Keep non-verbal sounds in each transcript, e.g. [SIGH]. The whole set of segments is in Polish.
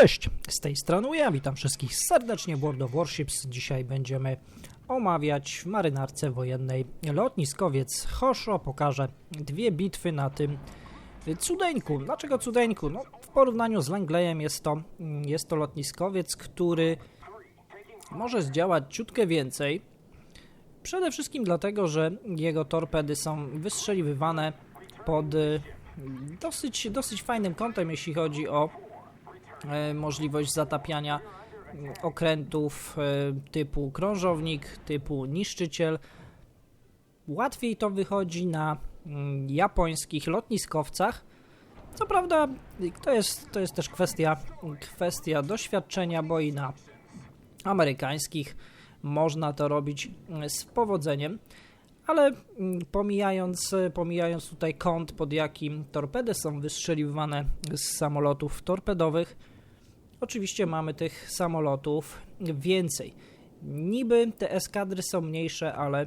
Cześć, z tej strony ja witam wszystkich serdecznie w World of Warships. Dzisiaj będziemy omawiać w marynarce wojennej lotniskowiec Hosho. Pokażę dwie bitwy na tym cudeńku. Dlaczego cudeńku? No, w porównaniu z Langlejem jest to, jest to lotniskowiec, który może zdziałać ciutkę więcej. Przede wszystkim dlatego, że jego torpedy są wystrzeliwywane pod dosyć, dosyć fajnym kątem, jeśli chodzi o możliwość zatapiania mm, okrętów e, typu krążownik, typu niszczyciel. Łatwiej to wychodzi na mm, japońskich lotniskowcach. Co prawda, to jest, to jest też kwestia, kwestia doświadczenia, bo i na amerykańskich można to robić mm, z powodzeniem. Ale mm, pomijając, pomijając tutaj kąt, pod jakim torpedy są wystrzeliwane z samolotów torpedowych, oczywiście mamy tych samolotów więcej. Niby te eskadry są mniejsze, ale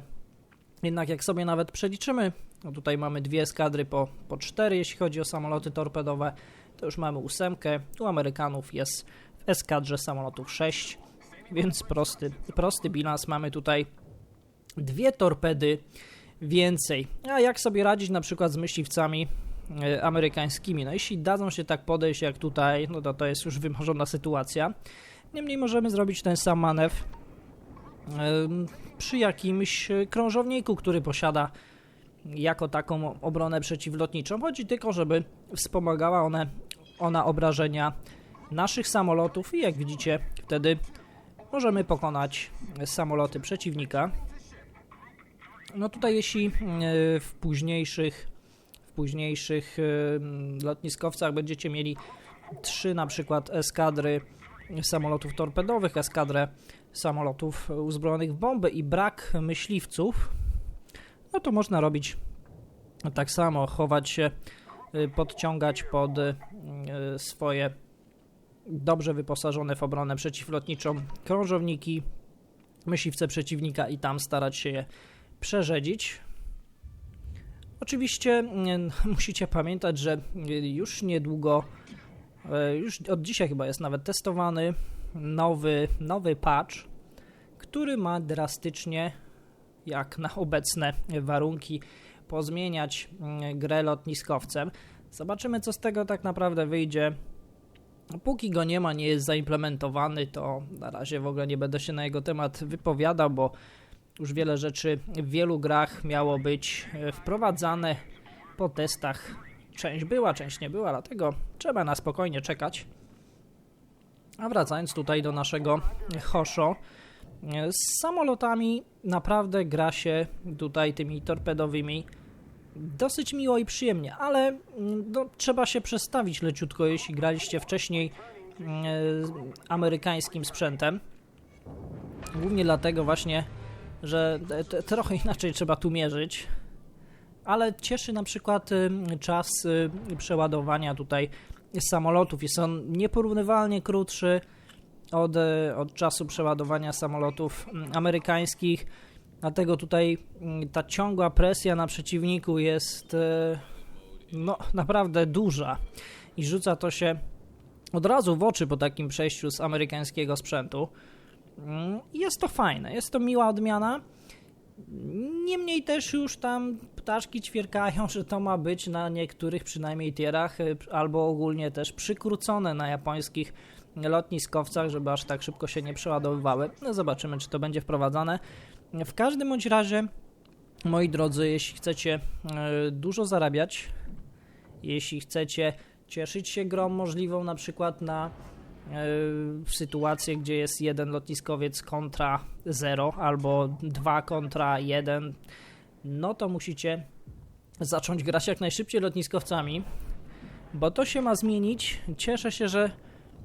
jednak jak sobie nawet przeliczymy, no tutaj mamy dwie eskadry po, po cztery, jeśli chodzi o samoloty torpedowe, to już mamy ósemkę. U Amerykanów jest w eskadrze samolotów 6, więc prosty, prosty bilans mamy tutaj dwie torpedy więcej. A jak sobie radzić na przykład z myśliwcami e, amerykańskimi? No jeśli dadzą się tak podejść jak tutaj, no to to jest już wymarzona sytuacja. Niemniej możemy zrobić ten sam manewr przy jakimś krążowniku, który posiada jako taką obronę przeciwlotniczą. Chodzi tylko, żeby wspomagała one, ona obrażenia naszych samolotów i jak widzicie wtedy możemy pokonać samoloty przeciwnika. No tutaj jeśli e, w późniejszych w późniejszych e, lotniskowcach będziecie mieli trzy na przykład eskadry samolotów torpedowych, eskadrę samolotów uzbrojonych w bomby i brak myśliwców, no to można robić tak samo, chować się, e, podciągać pod swoje dobrze wyposażone w obronę przeciwlotniczą krążowniki, myśliwce przeciwnika i tam starać się je przerzedzić. Oczywiście [LAUGHS] musicie pamiętać, że już niedługo, e, już od dzisiaj chyba jest nawet testowany nowy, nowy patch, który ma drastycznie, jak na obecne warunki, pozmieniać mm, grę lotniskowcem. Zobaczymy, co z tego tak naprawdę wyjdzie. Póki go nie ma, nie jest zaimplementowany, to na razie w ogóle nie będę się na jego temat wypowiadał, bo już wiele rzeczy w wielu grach miało być e, wprowadzane po testach. Część była, część nie była, dlatego trzeba na spokojnie czekać. A wracając tutaj do naszego Hosho, e, z samolotami naprawdę gra się tutaj tymi torpedowymi dosyć miło i przyjemnie, ale mm, no, trzeba się przestawić leciutko, jeśli graliście wcześniej yy, amerykańskim sprzętem. Głównie dlatego właśnie, że trochę inaczej trzeba tu mierzyć, ale cieszy na przykład czas przeładowania tutaj samolotów. Jest on nieporównywalnie krótszy od, e, od czasu przeładowania samolotów amerykańskich. Dlatego tutaj ta ciągła presja na przeciwniku jest e, no, naprawdę duża i rzuca to się od razu w oczy po takim przejściu z amerykańskiego sprzętu. Mm, jest to fajne, jest to miła odmiana. Niemniej też już tam ptaszki ćwierkają, że to ma być na niektórych przynajmniej tierach y, albo ogólnie też przykrócone na japońskich lotniskowcach, żeby aż tak szybko się nie przeładowywały. No zobaczymy, czy to będzie wprowadzane. W każdym bądź razie, moi drodzy, jeśli chcecie y, dużo zarabiać, jeśli chcecie cieszyć się grą możliwą na przykład na sytuację, gdzie jest jeden lotniskowiec kontra 0 albo 2 kontra 1, no to musicie zacząć grać jak najszybciej lotniskowcami, bo to się ma zmienić. Cieszę się, że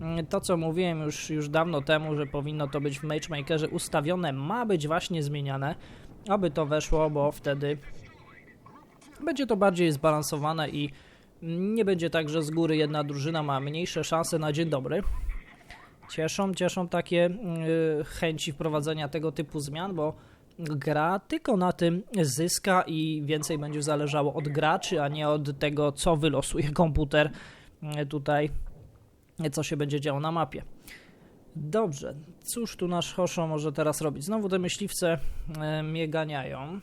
mm, to, co mówiłem już, już dawno temu, że powinno to być w matchmakerze ustawione, ma być właśnie zmieniane, aby to weszło, bo wtedy będzie to bardziej zbalansowane i nie będzie tak, że z góry jedna drużyna ma mniejsze szanse na dzień dobry, Cieszą, cieszą takie y, chęci wprowadzenia tego typu zmian, bo gra tylko na tym zyska i więcej będzie zależało od graczy, a nie od tego, co wylosuje komputer y, tutaj co się będzie działo na mapie. Dobrze, cóż tu nasz Hosho może teraz robić? Znowu te myśliwce e, mnie ganiają,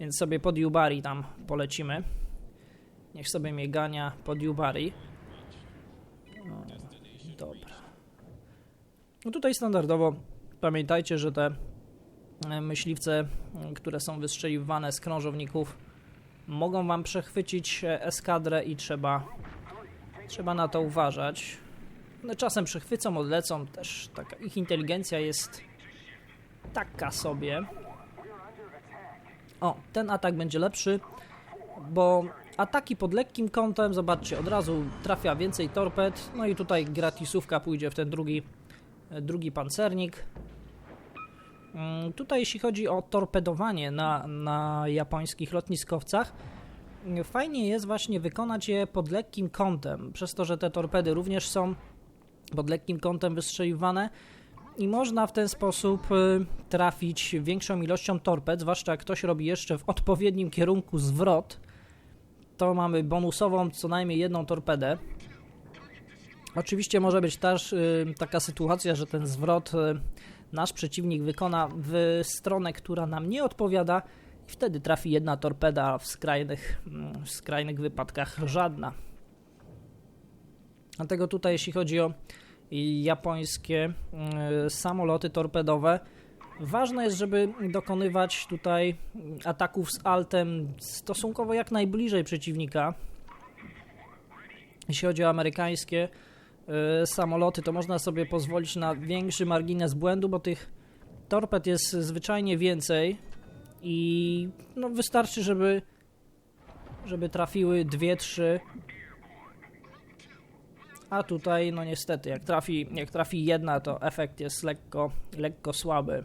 więc sobie pod Yubari tam polecimy. Niech sobie mnie gania pod Yubari. No tutaj standardowo pamiętajcie, że te e, myśliwce, które są wystrzeliwane z krążowników, mogą wam przechwycić e, eskadrę i trzeba, trzeba na to uważać. One czasem przechwycą, odlecą, też taka ich inteligencja jest taka sobie. O, ten atak będzie lepszy, bo ataki pod lekkim kątem, zobaczcie, od razu trafia więcej torped, no i tutaj gratisówka pójdzie w ten drugi, drugi pancernik. Mm, tutaj jeśli chodzi o torpedowanie na, na japońskich lotniskowcach, fajnie jest właśnie wykonać je pod lekkim kątem, przez to, że te torpedy również są pod lekkim kątem wystrzeliwane i można w ten sposób y, trafić większą ilością torped, zwłaszcza jak ktoś robi jeszcze w odpowiednim kierunku zwrot, to mamy bonusową co najmniej jedną torpedę. Oczywiście może być też y, taka sytuacja, że ten zwrot y, nasz przeciwnik wykona w stronę, która nam nie odpowiada i wtedy trafi jedna torpeda, a w skrajnych, mm, w skrajnych wypadkach żadna. Dlatego tutaj jeśli chodzi o japońskie mm, samoloty torpedowe, ważne jest, żeby dokonywać tutaj ataków z altem stosunkowo jak najbliżej przeciwnika. Jeśli chodzi o amerykańskie y, samoloty, to można sobie pozwolić na większy margines błędu, bo tych torped jest zwyczajnie więcej i no, wystarczy, żeby żeby trafiły dwie, trzy a tutaj, no niestety, jak trafi, jak trafi jedna, to efekt jest lekko, lekko słaby.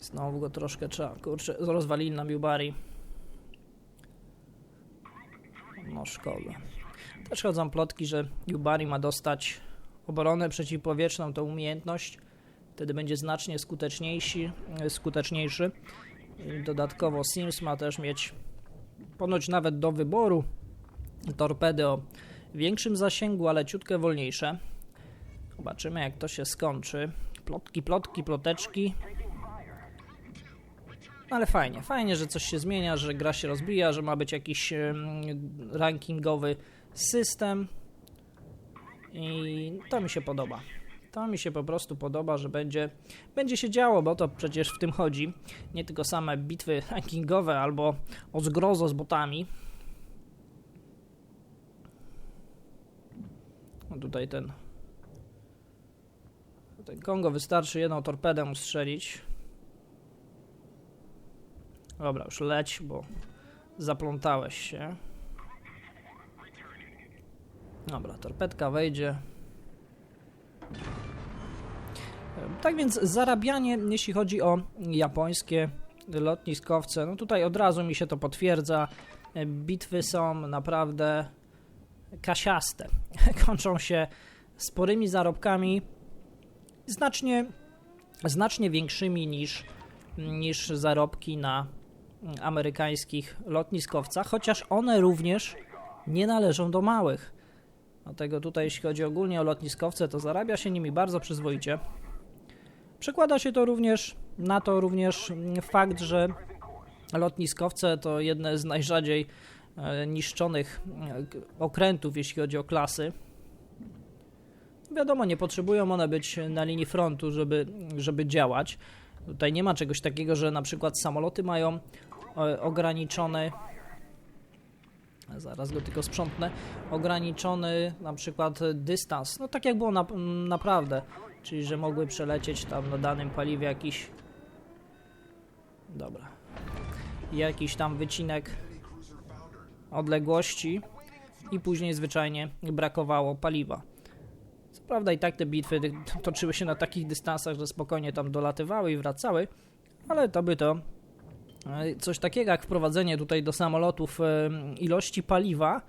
Znowu go troszkę trzeba, kurczę, rozwalili na Miubari. No szkoda. Też chodzą plotki, że Yubari ma dostać obronę przeciwpowietrzną, tą umiejętność. Wtedy będzie znacznie skuteczniejszy. skuteczniejszy. Dodatkowo Sims ma też mieć ponoć nawet do wyboru torpedy o większym zasięgu, ale ciutkę wolniejsze. Zobaczymy jak to się skończy. Plotki, plotki, ploteczki. Ale fajnie, fajnie, że coś się zmienia, że gra się rozbija, że ma być jakiś rankingowy system. I to mi się podoba. To mi się po prostu podoba, że będzie, będzie się działo, bo to przecież w tym chodzi. Nie tylko same bitwy rankingowe albo o zgrozo z botami. No tutaj ten ten Kongo wystarczy jedną torpedę ustrzelić. Dobra, już leć, bo zaplątałeś się. Dobra, torpedka wejdzie. Tak więc zarabianie, jeśli chodzi o japońskie lotniskowce, no tutaj od razu mi się to potwierdza. Bitwy są naprawdę kasiaste. [LAUGHS] Kończą się sporymi zarobkami, znacznie, znacznie większymi niż, niż zarobki na amerykańskich lotniskowcach, chociaż one również nie należą do małych. Dlatego tutaj, jeśli chodzi ogólnie o lotniskowce, to zarabia się nimi bardzo przyzwoicie. Przekłada się to również na to również fakt, że lotniskowce to jedne z najrzadziej e, niszczonych e, okrętów, jeśli chodzi o klasy. Wiadomo, nie potrzebują one być na linii frontu, żeby, żeby działać. Tutaj nie ma czegoś takiego, że na przykład samoloty mają ograniczony zaraz go tylko sprzątnę, ograniczony na przykład dystans, no tak jak było na, naprawdę, czyli że mogły przelecieć tam na danym paliwie jakiś dobra jakiś tam wycinek odległości i później zwyczajnie brakowało paliwa. Co prawda i tak te bitwy toczyły się na takich dystansach, że spokojnie tam dolatywały i wracały, ale to by to E, coś takiego jak wprowadzenie tutaj do samolotów e, ilości paliwa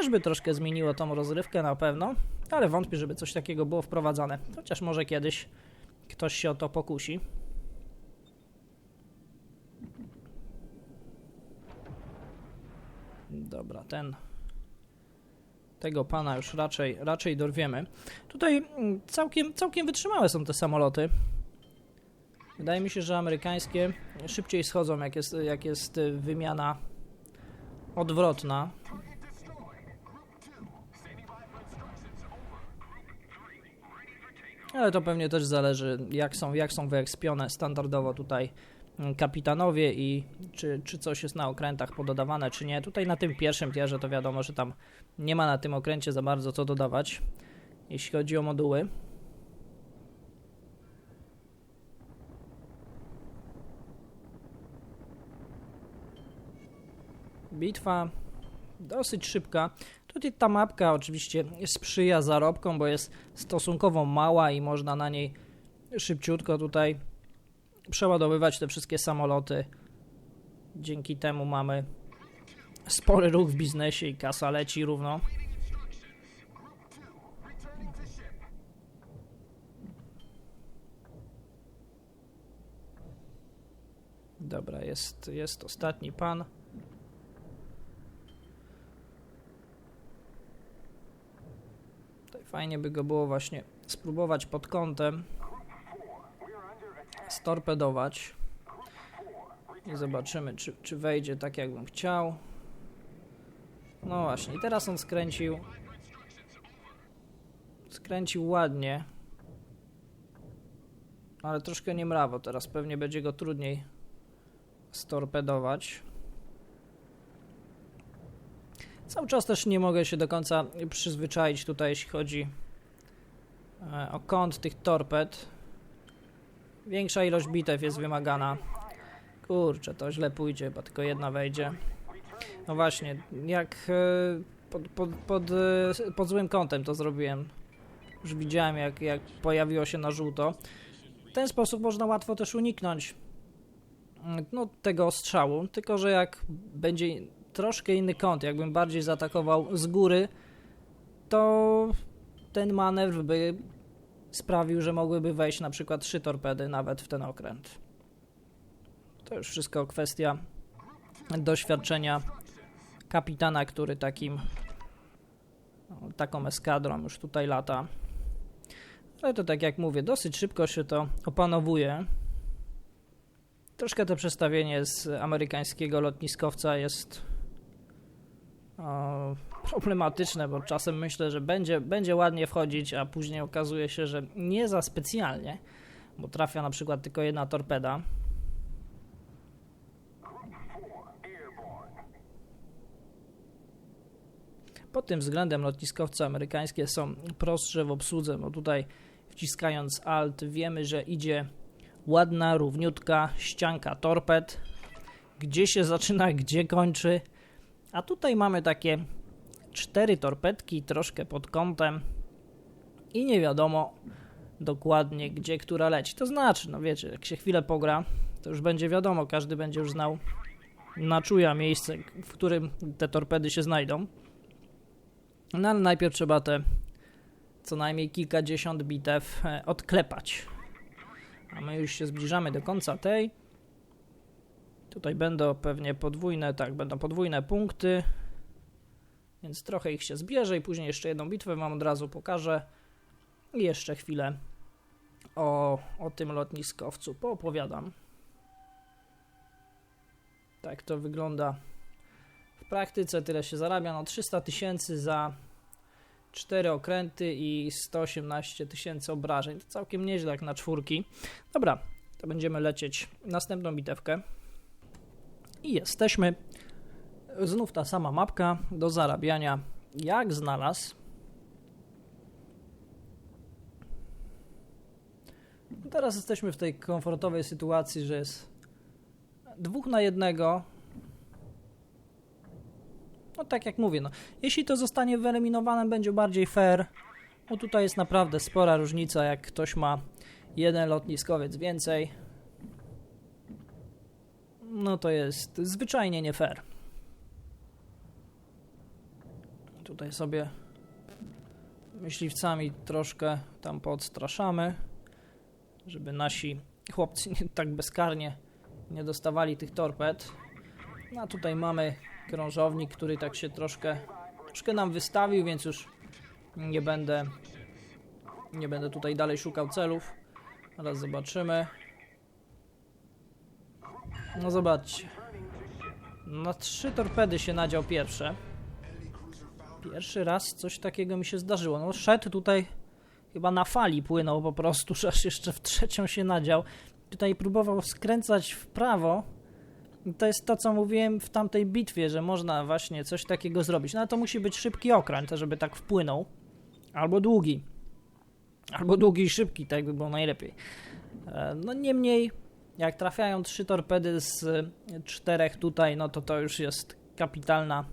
też by troszkę zmieniło tą rozrywkę na pewno, ale wątpię, żeby coś takiego było wprowadzane. Chociaż może kiedyś ktoś się o to pokusi. Dobra. Dobra, ten. Tego pana już raczej, raczej dorwiemy. Tutaj mm, całkiem, całkiem wytrzymałe są te samoloty. Wydaje mi się, że amerykańskie szybciej schodzą, jak jest, jak jest wymiana odwrotna. Ale to pewnie też zależy, jak są, jak są wyekspione standardowo tutaj kapitanowie i czy, czy coś jest na okrętach pododawane, czy nie. Tutaj na tym pierwszym tierze to wiadomo, że tam nie ma na tym okręcie za bardzo co dodawać, jeśli chodzi o moduły. Bitwa dosyć szybka. Tutaj ta mapka oczywiście sprzyja zarobkom, bo jest stosunkowo mała i można na niej szybciutko tutaj przeładowywać te wszystkie samoloty. Dzięki temu mamy spory ruch w biznesie i kasa leci równo. Dobra, jest, jest ostatni pan. Fajnie by go było właśnie spróbować pod kątem storpedować. I zobaczymy, czy, czy wejdzie tak, jakbym chciał. No właśnie, teraz on skręcił. Skręcił ładnie. Ale troszkę niemrawo teraz. Pewnie będzie go trudniej storpedować. Cały czas też nie mogę się do końca przyzwyczaić tutaj, jeśli chodzi e, o kąt tych torped. Większa ilość bitew jest wymagana. Kurczę, to źle pójdzie, bo tylko jedna wejdzie. No właśnie, jak e, pod, pod, pod, e, pod złym kątem to zrobiłem. Już widziałem, jak, jak pojawiło się na żółto. W ten sposób można łatwo też uniknąć mm, no, tego strzału, tylko że jak będzie troszkę inny kąt, jakbym bardziej zaatakował z góry, to ten manewr by sprawił, że mogłyby wejść na przykład trzy torpedy nawet w ten okręt. To już wszystko kwestia doświadczenia kapitana, który takim no, taką eskadrą już tutaj lata. Ale to tak jak mówię, dosyć szybko się to opanowuje. Troszkę to przestawienie z amerykańskiego lotniskowca jest problematyczne, bo czasem myślę, że będzie, będzie ładnie wchodzić, a później okazuje się, że nie za specjalnie, bo trafia na przykład tylko jedna torpeda. Pod tym względem lotniskowce amerykańskie są prostsze w obsłudze, bo tutaj wciskając Alt wiemy, że idzie ładna, równiutka ścianka torped, gdzie się zaczyna, gdzie kończy, a tutaj mamy takie cztery torpedki, troszkę pod kątem i nie wiadomo dokładnie, gdzie która leci. To znaczy, no wiecie, jak się chwilę pogra, to już będzie wiadomo, każdy będzie już znał na czuja miejsce, w którym te torpedy się znajdą. No ale najpierw trzeba te co najmniej kilkadziesiąt bitew e, odklepać. A my już się zbliżamy do końca tej. Tutaj będą pewnie podwójne, tak, będą podwójne punkty. Więc trochę ich się zbierze i później jeszcze jedną bitwę wam od razu pokażę. I jeszcze chwilę o, o tym lotniskowcu poopowiadam. Tak to wygląda w praktyce. Tyle się zarabia. No 300 tysięcy za 4 okręty i 118 tysięcy obrażeń. To całkiem nieźle jak na czwórki. Dobra, to będziemy lecieć następną bitewkę. I jesteśmy. Znów ta sama mapka do zarabiania. Jak znalazł. Teraz jesteśmy w tej komfortowej sytuacji, że jest dwóch na jednego. No tak jak mówię, no, jeśli to zostanie wyeliminowane, będzie bardziej fair. Bo tutaj jest naprawdę spora różnica, jak ktoś ma jeden lotniskowiec więcej, no to jest zwyczajnie nie fair. Tutaj sobie myśliwcami troszkę tam podstraszamy, żeby nasi chłopcy nie, tak bezkarnie nie dostawali tych torped. No a tutaj mamy krążownik, który tak się troszkę, troszkę nam wystawił, więc już nie będę nie będę tutaj dalej szukał celów. Teraz zobaczymy. No zobaczcie. Na trzy torpedy się nadział pierwsze. Pierwszy raz coś takiego mi się zdarzyło. No szedł tutaj chyba na fali płynął po prostu, [LAUGHS] aż jeszcze w trzecią się nadział. Tutaj próbował skręcać w prawo. I to jest to, co mówiłem w tamtej bitwie, że można właśnie coś takiego zrobić. No ale to musi być szybki okręt, żeby tak wpłynął. Albo długi. Albo długi i szybki, tak by było najlepiej. E, no niemniej, jak trafiają trzy torpedy z czterech tutaj, no to to już jest kapitalna,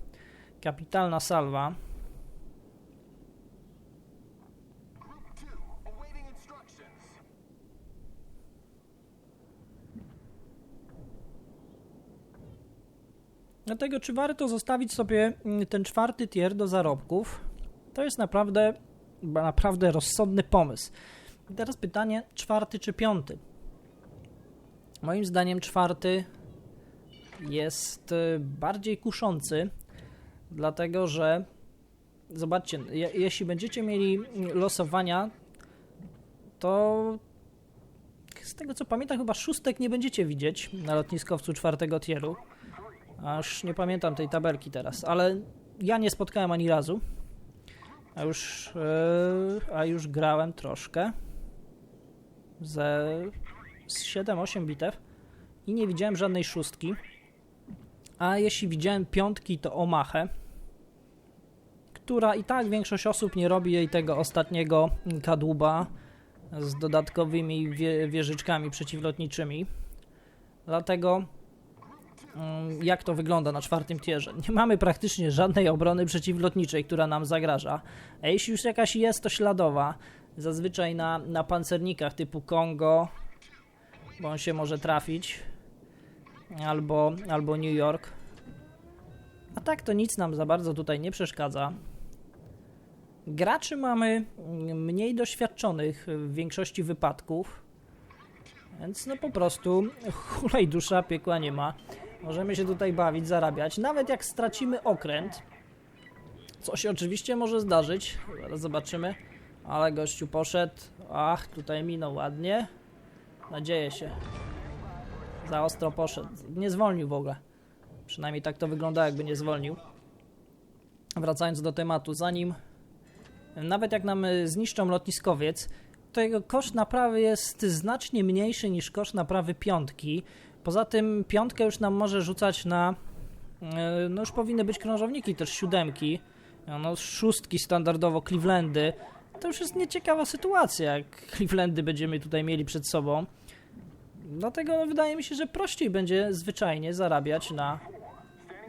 kapitalna salwa. Dlatego, czy warto zostawić sobie mm, ten czwarty tier do zarobków? To jest naprawdę, naprawdę rozsądny pomysł. I teraz pytanie, czwarty czy piąty? Moim zdaniem czwarty jest y, bardziej kuszący, dlatego że zobaczcie, je, jeśli będziecie mieli losowania, to z tego co pamiętam, chyba szóstek nie będziecie widzieć na lotniskowcu czwartego tieru. Aż nie pamiętam tej tabelki teraz, ale ja nie spotkałem ani razu. A już, yy, a już grałem troszkę. Ze 7-8 bitew i nie widziałem żadnej szóstki. A jeśli widziałem piątki, to Omachę, która i tak większość osób nie robi jej tego ostatniego kadłuba z dodatkowymi wie, wieżyczkami przeciwlotniczymi. Dlatego mm, jak to wygląda na czwartym tierze. Nie mamy praktycznie żadnej obrony przeciwlotniczej, która nam zagraża. A jeśli już jakaś jest, to śladowa. Zazwyczaj na, na pancernikach typu Kongo, bo on się może trafić, albo, albo New York. A tak to nic nam za bardzo tutaj nie przeszkadza. Graczy mamy mniej doświadczonych w większości wypadków, więc no po prostu hulaj dusza, piekła nie ma. Możemy się tutaj bawić, zarabiać. Nawet jak stracimy okręt, co się oczywiście może zdarzyć, zaraz zobaczymy, ale gościu poszedł, ach, tutaj minął ładnie. Nadzieję się. Za ostro poszedł. Nie zwolnił w ogóle. Przynajmniej tak to wygląda, jakby nie zwolnił. Wracając do tematu, zanim nawet jak nam zniszczą lotniskowiec, to jego koszt naprawy jest znacznie mniejszy niż koszt naprawy piątki. Poza tym piątkę już nam może rzucać na... E, no już powinny być krążowniki, też siódemki. No szóstki standardowo, Clevelandy. To już jest nieciekawa sytuacja, jak Clevelandy będziemy tutaj mieli przed sobą. Dlatego wydaje mi się, że prościej będzie zwyczajnie zarabiać na,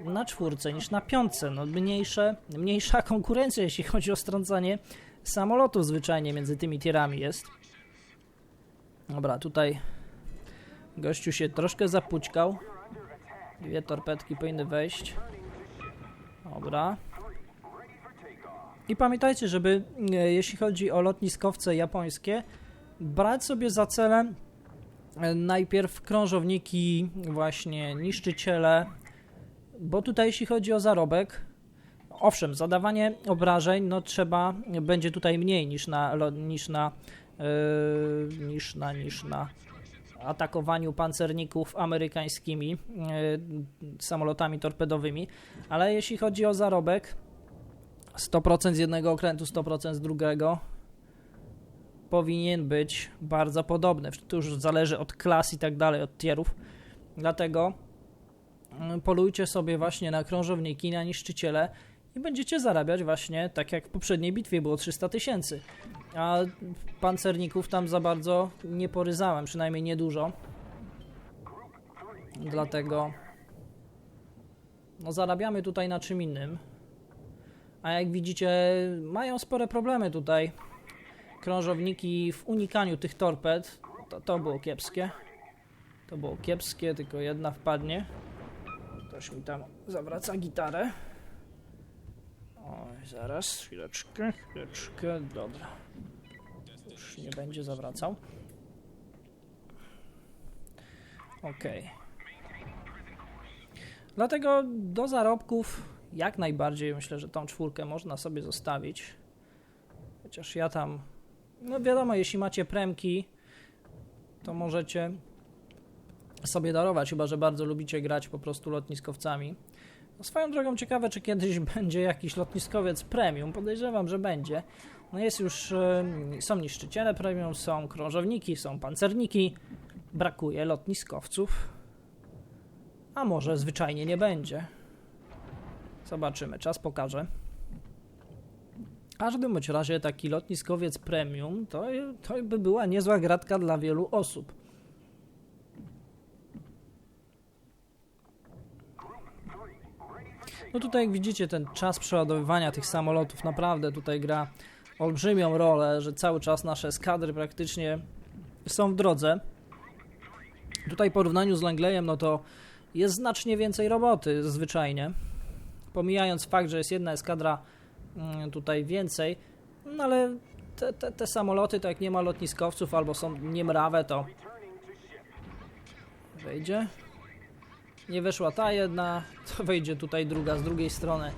na czwórce niż na piątce. No, mniejsze, mniejsza konkurencja, jeśli chodzi o strącanie samolotów zwyczajnie między tymi tierami jest. Dobra, tutaj gościu się troszkę zapućkał. Dwie torpedki powinny wejść. Dobra. I pamiętajcie, żeby e, jeśli chodzi o lotniskowce japońskie, brać sobie za celem najpierw krążowniki, właśnie niszczyciele, bo tutaj jeśli chodzi o zarobek, owszem, zadawanie obrażeń, no trzeba, będzie tutaj mniej niż na, niż na, yy, niż na, niż na atakowaniu pancerników amerykańskimi yy, samolotami torpedowymi, ale jeśli chodzi o zarobek, 100% z jednego okrętu, 100% z drugiego, powinien być bardzo podobny. To już zależy od klas i tak dalej, od tierów. Dlatego mm, polujcie sobie właśnie na krążowniki, na niszczyciele i będziecie zarabiać właśnie tak jak w poprzedniej bitwie było 300 tysięcy. A pancerników tam za bardzo nie poryzałem, przynajmniej niedużo. Dlatego no zarabiamy tutaj na czym innym. A jak widzicie, mają spore problemy tutaj krążowniki w unikaniu tych torped, to, to było kiepskie. To było kiepskie, tylko jedna wpadnie. Ktoś mi tam zawraca gitarę. Oj, zaraz, chwileczkę, chwileczkę, dobra. Już nie będzie zawracał. Ok. Dlatego do zarobków jak najbardziej myślę, że tą czwórkę można sobie zostawić. Chociaż ja tam, no wiadomo, jeśli macie premki, to możecie sobie darować, chyba że bardzo lubicie grać po prostu lotniskowcami. No swoją drogą ciekawe, czy kiedyś [LAUGHS] będzie jakiś lotniskowiec premium. Podejrzewam, że będzie. No jest już, są niszczyciele premium, są krążowniki, są pancerniki. Brakuje lotniskowców. A może zwyczajnie nie będzie. Zobaczymy, czas pokaże. W każdym bądź razie taki lotniskowiec premium to, to by była niezła gratka dla wielu osób. No tutaj jak widzicie ten czas przeładowywania tych samolotów naprawdę tutaj gra olbrzymią rolę, że cały czas nasze skadry praktycznie są w drodze. Tutaj w porównaniu z Langleyem no to jest znacznie więcej roboty zwyczajnie. Pomijając fakt, że jest jedna eskadra mm, tutaj więcej, no ale te, te, te samoloty, tak jak nie ma lotniskowców albo są niemrawe, to wejdzie. Nie weszła ta jedna, to wejdzie tutaj druga z drugiej strony.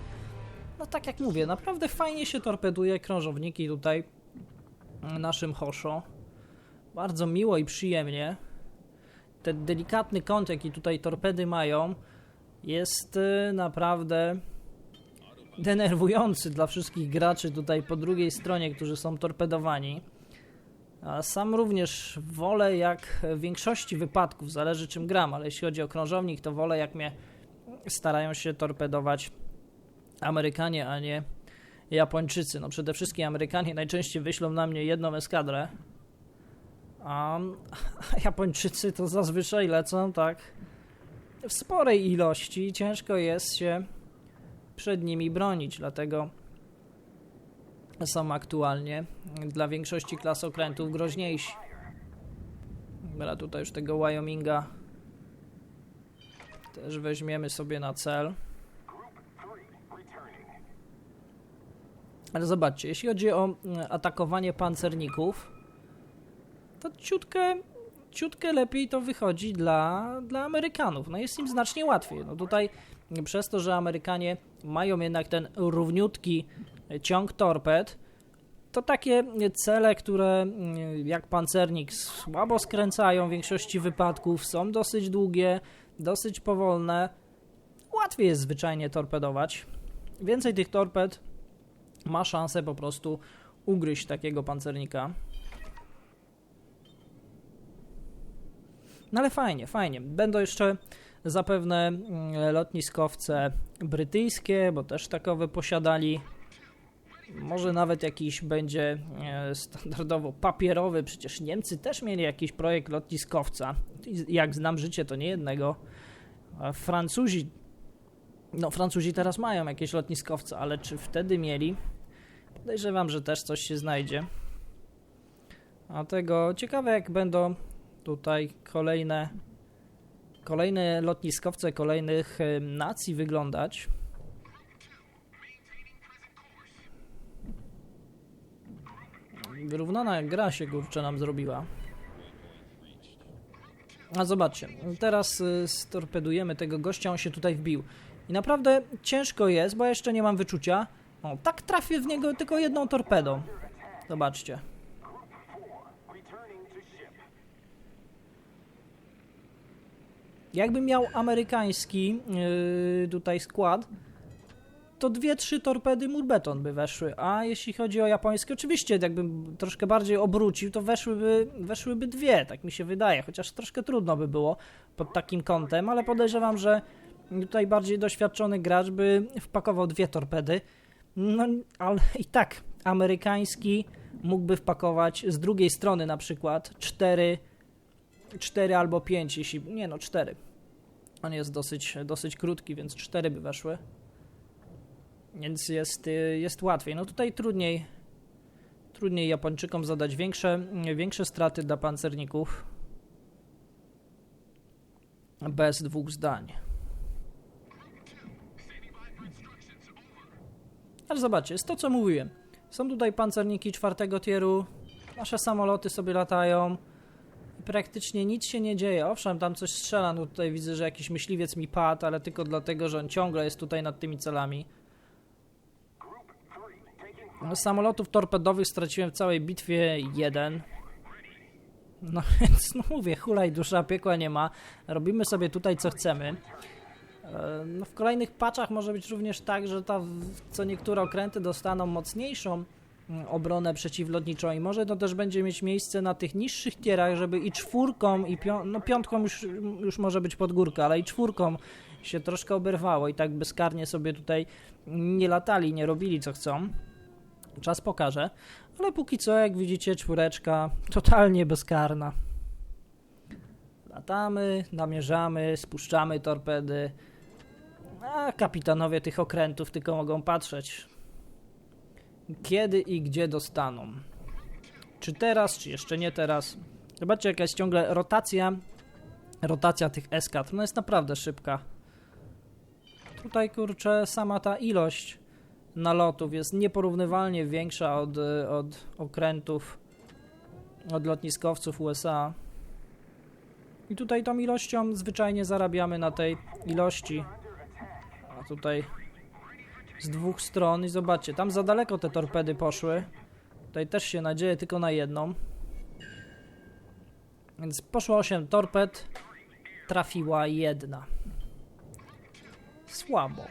No tak jak mówię, naprawdę fajnie się torpeduje krążowniki tutaj naszym Hosho. Bardzo miło i przyjemnie. Ten delikatny kąt, jaki tutaj torpedy mają, jest y, naprawdę denerwujący dla wszystkich graczy tutaj po drugiej stronie, którzy są torpedowani. A sam również wolę, jak w większości wypadków, zależy czym gram, ale jeśli chodzi o krążownik, to wolę, jak mnie starają się torpedować Amerykanie, a nie Japończycy. No przede wszystkim Amerykanie najczęściej wyślą na mnie jedną eskadrę, a [LAUGHS] Japończycy to zazwyczaj lecą tak w sporej ilości i ciężko jest się przed nimi bronić, dlatego są aktualnie dla większości klas okrętów groźniejsi. Dobra, tutaj już tego Wyominga też weźmiemy sobie na cel. Ale zobaczcie, jeśli chodzi o atakowanie pancerników, to ciutkę, ciutkę lepiej to wychodzi dla, dla Amerykanów. No jest im znacznie łatwiej. No tutaj przez to, że Amerykanie mają jednak ten równiutki ciąg torped, to takie cele, które mm, jak pancernik słabo skręcają w większości wypadków, są dosyć długie, dosyć powolne, łatwiej jest zwyczajnie torpedować. Więcej tych torped ma szansę po prostu ugryźć takiego pancernika. No ale fajnie, fajnie. Będą jeszcze zapewne mm, lotniskowce brytyjskie, bo też takowe posiadali. Może nawet jakiś będzie e, standardowo papierowy, przecież Niemcy też mieli jakiś projekt lotniskowca. Jak znam życie, to nie jednego. Francuzi, no Francuzi teraz mają jakieś lotniskowce, ale czy wtedy mieli? Podejrzewam, że też coś się znajdzie. A tego ciekawe jak będą tutaj kolejne kolejne lotniskowce kolejnych nacji wyglądać. Wyrównana gra się kurczę nam zrobiła. A zobaczcie, teraz y, storpedujemy tego gościa, on się tutaj wbił. I naprawdę ciężko jest, bo jeszcze nie mam wyczucia. O, tak trafię w niego tylko jedną torpedą. Zobaczcie. Jakbym miał amerykański yy, tutaj skład, to dwie, trzy torpedy murbeton by weszły, a jeśli chodzi o japońskie, oczywiście jakbym troszkę bardziej obrócił, to weszłyby, weszłyby dwie, tak mi się wydaje, chociaż troszkę trudno by było pod takim kątem, ale podejrzewam, że tutaj bardziej doświadczony gracz by wpakował dwie torpedy, no ale i tak amerykański mógłby wpakować z drugiej strony na przykład cztery 4 albo 5, jeśli. Nie no, 4. On jest dosyć, dosyć krótki, więc 4 by weszły. Więc jest, jest łatwiej. No tutaj trudniej. Trudniej Japończykom zadać większe, większe straty dla pancerników. Bez dwóch zdań. Ale zobaczcie, jest to co mówiłem. Są tutaj pancerniki czwartego tieru. Nasze samoloty sobie latają praktycznie nic się nie dzieje. Owszem, tam coś strzela, no tutaj widzę, że jakiś myśliwiec mi padł, ale tylko dlatego, że on ciągle jest tutaj nad tymi celami. No, Samolotów torpedowych straciłem w całej bitwie jeden. No [LAUGHS] więc no mówię, hulaj dusza, piekła nie ma. Robimy sobie tutaj co chcemy. E, No w kolejnych patchach może być również tak, że ta, co niektóre okręty dostaną mocniejszą obronę przeciwlotniczą i może to też będzie mieć miejsce na tych niższych tierach, żeby i czwórką, i pią no piątką już, już może być pod górkę, ale i czwórką się troszkę oberwało i tak bezkarnie sobie tutaj nie latali, nie robili co chcą. Czas pokaże, ale póki co, jak widzicie, czwóreczka totalnie bezkarna. Latamy, namierzamy, spuszczamy torpedy, a kapitanowie tych okrętów tylko mogą patrzeć, kiedy i gdzie dostaną. Czy teraz, czy jeszcze nie teraz. Zobaczcie, jaka jest ciągle rotacja, rotacja tych eskadr. No jest naprawdę szybka. Tutaj, kurczę, sama ta ilość nalotów jest nieporównywalnie większa od, od okrętów, od lotniskowców USA. I tutaj tą ilością zwyczajnie zarabiamy na tej ilości. A tutaj z dwóch stron i zobaczcie, tam za daleko te torpedy poszły. Tutaj też się nadzieję tylko na jedną. Więc poszło 8 torped, trafiła jedna. Słabo.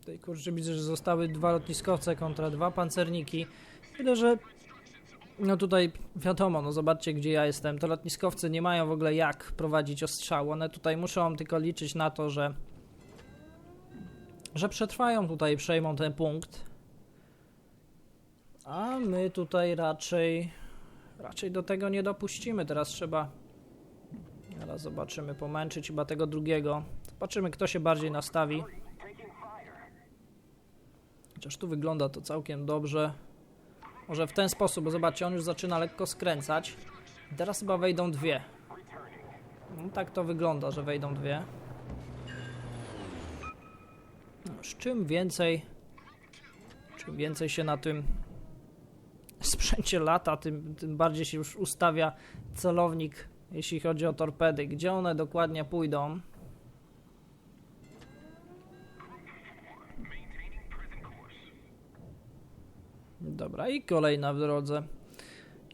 Tutaj kurczę widzę, że zostały dwa lotniskowce kontra dwa pancerniki. Tyle, że no tutaj wiadomo, no zobaczcie gdzie ja jestem. Te lotniskowce nie mają w ogóle jak prowadzić ostrzału. One tutaj muszą tylko liczyć na to, że że przetrwają tutaj, przejmą ten punkt. A my tutaj raczej raczej do tego nie dopuścimy. Teraz trzeba teraz zobaczymy, pomęczyć chyba tego drugiego. Zobaczymy kto się bardziej nastawi. Chociaż tu wygląda to całkiem dobrze. Może w ten sposób, bo zobaczcie, on już zaczyna lekko skręcać. Teraz chyba wejdą dwie. No, tak to wygląda, że wejdą dwie. No, z czym więcej czym więcej się na tym sprzęcie lata, tym, tym bardziej się już ustawia celownik, jeśli chodzi o torpedy. Gdzie one dokładnie pójdą? Dobra, i kolejna w drodze.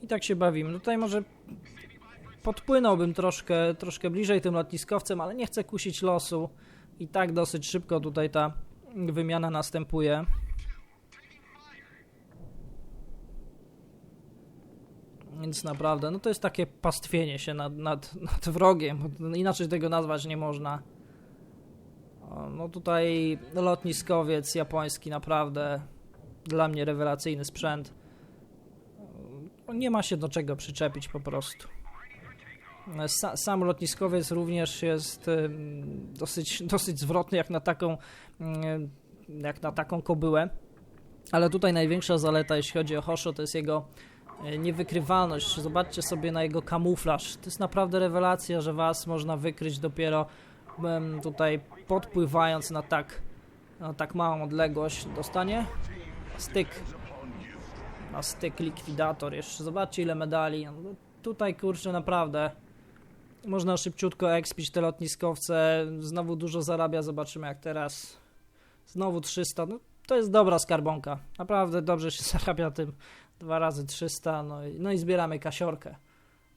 I tak się bawimy. Tutaj może podpłynąłbym troszkę, troszkę bliżej tym lotniskowcem, ale nie chcę kusić losu. I tak dosyć szybko tutaj ta wymiana następuje. Więc naprawdę, no to jest takie pastwienie się nad, nad, nad wrogiem, inaczej tego nazwać nie można. No tutaj lotniskowiec japoński naprawdę dla mnie rewelacyjny sprzęt. Nie ma się do czego przyczepić po prostu. Sa, sam lotniskowiec również jest ym, dosyć, [LAUGHS] dosyć zwrotny jak na taką ym, jak na taką kobyłę. Ale tutaj największa zaleta, jeśli chodzi o Hosho, to jest jego e, niewykrywalność. Zobaczcie sobie na jego kamuflaż. To jest naprawdę rewelacja, że was można wykryć dopiero tutaj podpływając na tak, na tak małą odległość. Dostanie styk. Na styk likwidator. Jeszcze zobaczcie ile medali. No, tutaj kurczę naprawdę można szybciutko expić te lotniskowce. Znowu dużo zarabia. Zobaczymy jak teraz. Znowu 300. No, to jest dobra skarbonka. Naprawdę dobrze się [LAUGHS] zarabia tym. Dwa razy 300. No i, no i zbieramy kasiorkę.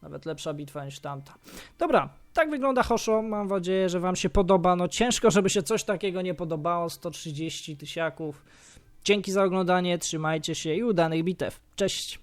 Nawet lepsza bitwa niż tamta. Dobra, tak wygląda Hosho. Mam nadzieję, że Wam się podoba. No ciężko, żeby się coś takiego nie podobało. 130 tysiaków. Dzięki za oglądanie, trzymajcie się i udanych bitew. Cześć!